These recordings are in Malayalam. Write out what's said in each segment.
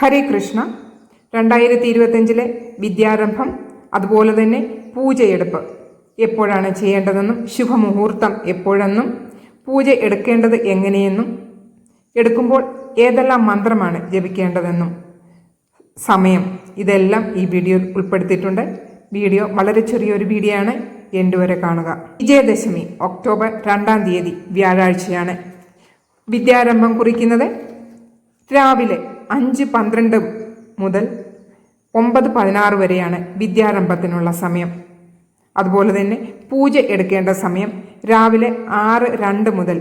ഹരേ കൃഷ്ണ രണ്ടായിരത്തി ഇരുപത്തഞ്ചിലെ വിദ്യാരംഭം അതുപോലെ തന്നെ പൂജയെടുപ്പ്. എപ്പോഴാണ് ചെയ്യേണ്ടതെന്നും ശുഭമുഹൂർത്തം എപ്പോഴെന്നും പൂജ എടുക്കേണ്ടത് എങ്ങനെയെന്നും എടുക്കുമ്പോൾ ഏതെല്ലാം മന്ത്രമാണ് ജപിക്കേണ്ടതെന്നും സമയം. ഇതെല്ലാം ഈ വീഡിയോയിൽ ഉൾപ്പെടുത്തിയിട്ടുണ്ട്. വീഡിയോ വളരെ ചെറിയൊരു വീഡിയോ ആണ്. എന്റെ വരെ കാണുക. വിജയദശമി ഒക്ടോബർ രണ്ടാം തീയതി വ്യാഴാഴ്ചയാണ് വിദ്യാരംഭം കുറിക്കുന്നത്. രാവിലെ അഞ്ച് പന്ത്രണ്ട് മുതൽ ഒമ്പത് പതിനാറ് വരെയാണ് വിദ്യാരംഭത്തിനുള്ള സമയം. അതുപോലെ തന്നെ പൂജ എടുക്കേണ്ട സമയം രാവിലെ ആറ് രണ്ട് മുതൽ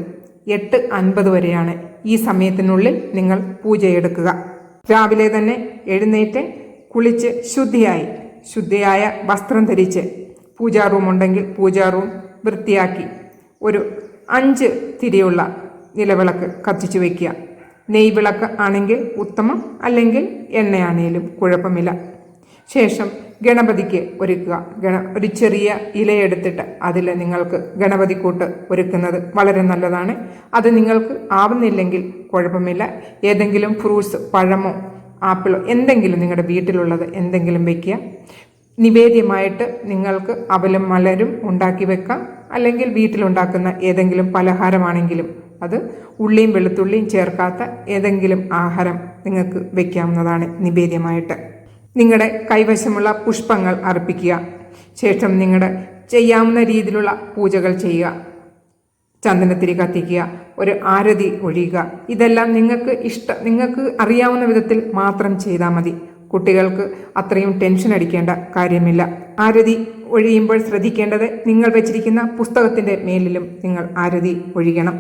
എട്ട് അൻപത് വരെയാണ് ഈ സമയത്തിനുള്ളിൽ നിങ്ങൾ പൂജയെടുക്കുക രാവിലെ തന്നെ എഴുന്നേറ്റ് കുളിച്ച് ശുദ്ധിയായി ശുദ്ധിയായ വസ്ത്രം ധരിച്ച് പൂജാ റൂം ഉണ്ടെങ്കിൽ പൂജാ റൂം വൃത്തിയാക്കി ഒരു അഞ്ച് തിരിയുള്ള നിലവിളക്ക് കത്തിച്ചു വയ്ക്കുക നെയ് വിളക്ക് ആണെങ്കിൽ ഉത്തമം അല്ലെങ്കിൽ എണ്ണയാണേലും കുഴപ്പമില്ല. ശേഷം ഗണപതിക്ക് ഒരുക്കുക. ഗണ ഒരു ചെറിയ ഇലയെടുത്തിട്ട് അതിൽ നിങ്ങൾക്ക് ഗണപതി കൂട്ട് ഒരുക്കുന്നത് വളരെ നല്ലതാണ്. അത് നിങ്ങൾക്ക് ആവുന്നില്ലെങ്കിൽ കുഴപ്പമില്ല. ഏതെങ്കിലും ഫ്രൂട്ട്സ് പഴമോ ആപ്പിളോ എന്തെങ്കിലും നിങ്ങളുടെ വീട്ടിലുള്ളത് എന്തെങ്കിലും വയ്ക്കുക നിവേദ്യമായിട്ട് നിങ്ങൾക്ക് അവലും മലരും ഉണ്ടാക്കി വെക്കാം. അല്ലെങ്കിൽ വീട്ടിലുണ്ടാക്കുന്ന ഏതെങ്കിലും പലഹാരമാണെങ്കിലും അത് ഉള്ളിയും വെളുത്തുള്ളിയും ചേർക്കാത്ത ഏതെങ്കിലും ആഹാരം നിങ്ങൾക്ക് വെക്കാവുന്നതാണ് നിവേദ്യമായിട്ട്. നിങ്ങളുടെ കൈവശമുള്ള പുഷ്പങ്ങൾ അർപ്പിക്കുക. ശേഷം നിങ്ങളുടെ ചെയ്യാവുന്ന രീതിയിലുള്ള പൂജകൾ ചെയ്യുക. ചന്ദനത്തിരി കത്തിക്കുക. ഒരു ആരതി ഒഴിയുക. ഇതെല്ലാം നിങ്ങൾക്ക് ഇഷ്ട നിങ്ങൾക്ക് അറിയാവുന്ന വിധത്തിൽ മാത്രം ചെയ്താൽ മതി. കുട്ടികൾക്ക് അത്രയും ടെൻഷൻ അടിക്കേണ്ട കാര്യമില്ല. ആരതി ഒഴിയുമ്പോൾ ശ്രദ്ധിക്കേണ്ടത് നിങ്ങൾ വെച്ചിരിക്കുന്ന പുസ്തകത്തിന്റെ മേലിലും നിങ്ങൾ ആരതി ഒഴിയണം.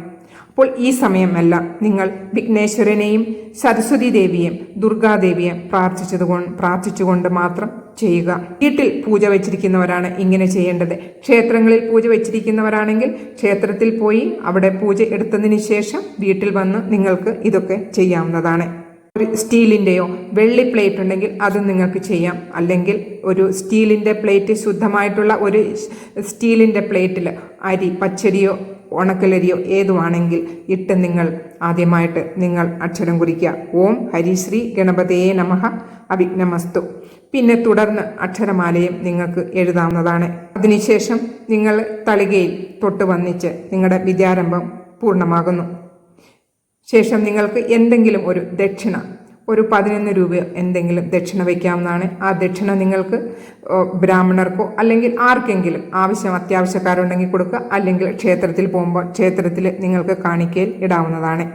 അപ്പോൾ ഈ സമയമല്ല നിങ്ങൾ വിഘ്നേശ്വരനെയും സരസ്വതി ദേവിയെയും ദുർഗാദേവിയെ പ്രാർത്ഥിച്ചതുകൊണ്ട് പ്രാർത്ഥിച്ചുകൊണ്ട് മാത്രം ചെയ്യുക. വീട്ടിൽ പൂജ വച്ചിരിക്കുന്നവരാണ് ഇങ്ങനെ ചെയ്യേണ്ടത്. ക്ഷേത്രങ്ങളിൽ പൂജ വച്ചിരിക്കുന്നവരാണെങ്കിൽ ക്ഷേത്രത്തിൽ പോയി അവിടെ പൂജ എടുത്തതിന് ശേഷം വീട്ടിൽ വന്ന് നിങ്ങൾക്ക് ഇതൊക്കെ ചെയ്യാവുന്നതാണ്. സ്റ്റീലിന്റെയോ വെള്ളി പ്ലേറ്റ് ഉണ്ടെങ്കിൽ അത് നിങ്ങൾക്ക് ചെയ്യാം. അല്ലെങ്കിൽ ഒരു സ്റ്റീലിന്റെ പ്ലേറ്റ് ശുദ്ധമായിട്ടുള്ള ഒരു സ്റ്റീലിന്റെ പ്ലേറ്റിൽ അരി പച്ചരിയോ ഉണക്കലരിയോ ഏതുവാണെങ്കിൽ ഇട്ട് നിങ്ങൾ ആദ്യമായിട്ട് നിങ്ങൾ അക്ഷരം കുറിക്കുക. ഓം ഹരിശ്രീ ഗണപതേ നമഃ. അവിഘ്നമസ്തു. പിന്നെ തുടർന്ന് അക്ഷരമാലയും നിങ്ങൾക്ക് എഴുതാവുന്നതാണ്. അതിനുശേഷം നിങ്ങൾ തളികയിൽ തൊട്ട് വന്നിച്ച് നിങ്ങളുടെ വിദ്യാരംഭം പൂർണമാകുന്നു. ശേഷം നിങ്ങൾക്ക് എന്തെങ്കിലും ഒരു ദക്ഷിണ ഒരു പതിനൊന്ന് രൂപ എന്തെങ്കിലും ദക്ഷിണ വയ്ക്കാവുന്നതാണ്. ആ ദക്ഷിണ നിങ്ങൾക്ക് ബ്രാഹ്മണർക്കോ അല്ലെങ്കിൽ ആർക്കെങ്കിലും ആവശ്യം അത്യാവശ്യക്കാരുണ്ടെങ്കിൽ കൊടുക്കുക. അല്ലെങ്കിൽ ക്ഷേത്രത്തിൽ പോകുമ്പോൾ ക്ഷേത്രത്തിൽ നിങ്ങൾക്ക് കാണിക്കയിൽ ഇടാവുന്നതാണ്.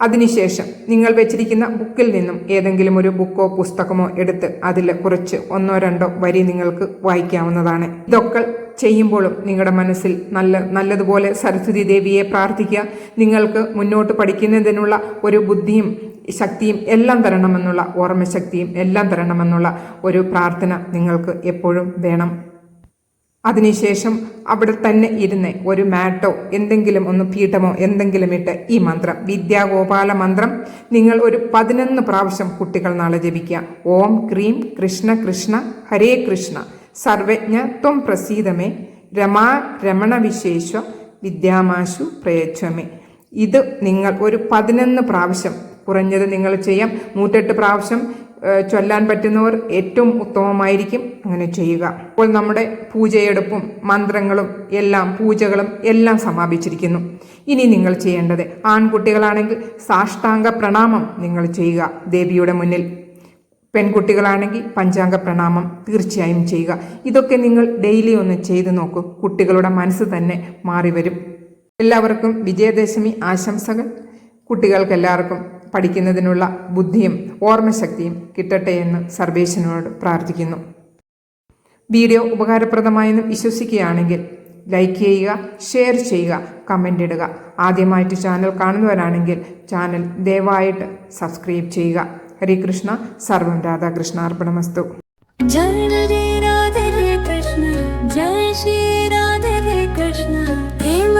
അതിനുശേഷം നിങ്ങൾ വെച്ചിരിക്കുന്ന ബുക്കിൽ നിന്നും ഏതെങ്കിലും ഒരു ബുക്കോ പുസ്തകമോ എടുത്ത് അതിൽ കുറച്ച് ഒന്നോ രണ്ടോ വരി നിങ്ങൾക്ക് വായിക്കാവുന്നതാണ്. ഇതൊക്കെ ചെയ്യുമ്പോഴും നിങ്ങളുടെ മനസ്സിൽ നല്ല നല്ലതുപോലെ സരസ്വതി ദേവിയെ പ്രാർത്ഥിക്കുക. നിങ്ങൾക്ക് മുന്നോട്ട് പഠിക്കുന്നതിനുള്ള ഒരു ബുദ്ധിയും ശക്തിയും എല്ലാം തരണമെന്നുള്ള ഓർമ്മശക്തിയും എല്ലാം തരണമെന്നുള്ള ഒരു പ്രാർത്ഥന നിങ്ങൾക്ക് എപ്പോഴും വേണം. അതിനുശേഷം അവിടെ തന്നെ ഇരുന്ന് ഒരു മാറ്റോ എന്തെങ്കിലും ഒന്ന് പീഠമോ എന്തെങ്കിലും ഇട്ട് ഈ മന്ത്രം. വിദ്യാഗോപാല മന്ത്രം നിങ്ങൾ ഒരു പതിനൊന്ന് പ്രാവശ്യം കുട്ടികൾ നാളെ ജപിക്കുക. ഓം ക്രീം കൃഷ്ണ കൃഷ്ണ ഹരേ കൃഷ്ണ. സർവജ്ഞ ത്വം പ്രസീതമേ. രമാ രമണ വിശേഷ വിദ്യാമാശു പ്രയച്ഛമേ. ഇത് നിങ്ങൾ ഒരു പതിനൊന്ന് പ്രാവശ്യം കുറഞ്ഞത് നിങ്ങൾ ചെയ്യാം. നൂറ്റെട്ട് പ്രാവശ്യം ചൊല്ലാൻ പറ്റുന്നവർ ഏറ്റവും ഉത്തമമായിരിക്കും. അങ്ങനെ ചെയ്യുക. അപ്പോൾ നമ്മുടെ പൂജയെടുപ്പും മന്ത്രങ്ങളും എല്ലാം പൂജകളും എല്ലാം സമാപിച്ചിരിക്കുന്നു. ഇനി നിങ്ങൾ ചെയ്യേണ്ടത് ആൺകുട്ടികളാണെങ്കിൽ സാഷ്ടാംഗ പ്രണാമം നിങ്ങൾ ചെയ്യുക ദേവിയുടെ മുന്നിൽ. പെൺകുട്ടികളാണെങ്കിൽ പഞ്ചാംഗ പ്രണാമം തീർച്ചയായും ചെയ്യുക. ഇതൊക്കെ നിങ്ങൾ ഡെയിലി ഒന്ന് ചെയ്തു നോക്കൂ. കുട്ടികളുടെ മനസ്സ് തന്നെ മാറി വരും. എല്ലാവർക്കും വിജയദശമി ആശംസകൾ. കുട്ടികൾക്കെല്ലാവർക്കും പഠിക്കുന്നതിനുള്ള ബുദ്ധിയും ഓർമ്മശക്തിയും കിട്ടട്ടെ എന്ന് സർവേശനോട് പ്രാർത്ഥിക്കുന്നു. വീഡിയോ ഉപകാരപ്രദമായെന്ന് വിശ്വസിക്കുകയാണെങ്കിൽ ലൈക്ക് ചെയ്യുക ഷെയർ ചെയ്യുക കമന്റ് ഇടുക. ആദ്യമായിട്ട് ചാനൽ കാണുന്നവരാണെങ്കിൽ ചാനൽ ദയവായിട്ട് സബ്സ്ക്രൈബ് ചെയ്യുക. ഹരികൃഷ്ണ സർവം രാധാകൃഷ്ണ അർപ്പണമസ്തു. ജയ ശ്രീ രാധ കൃഷ്ണ.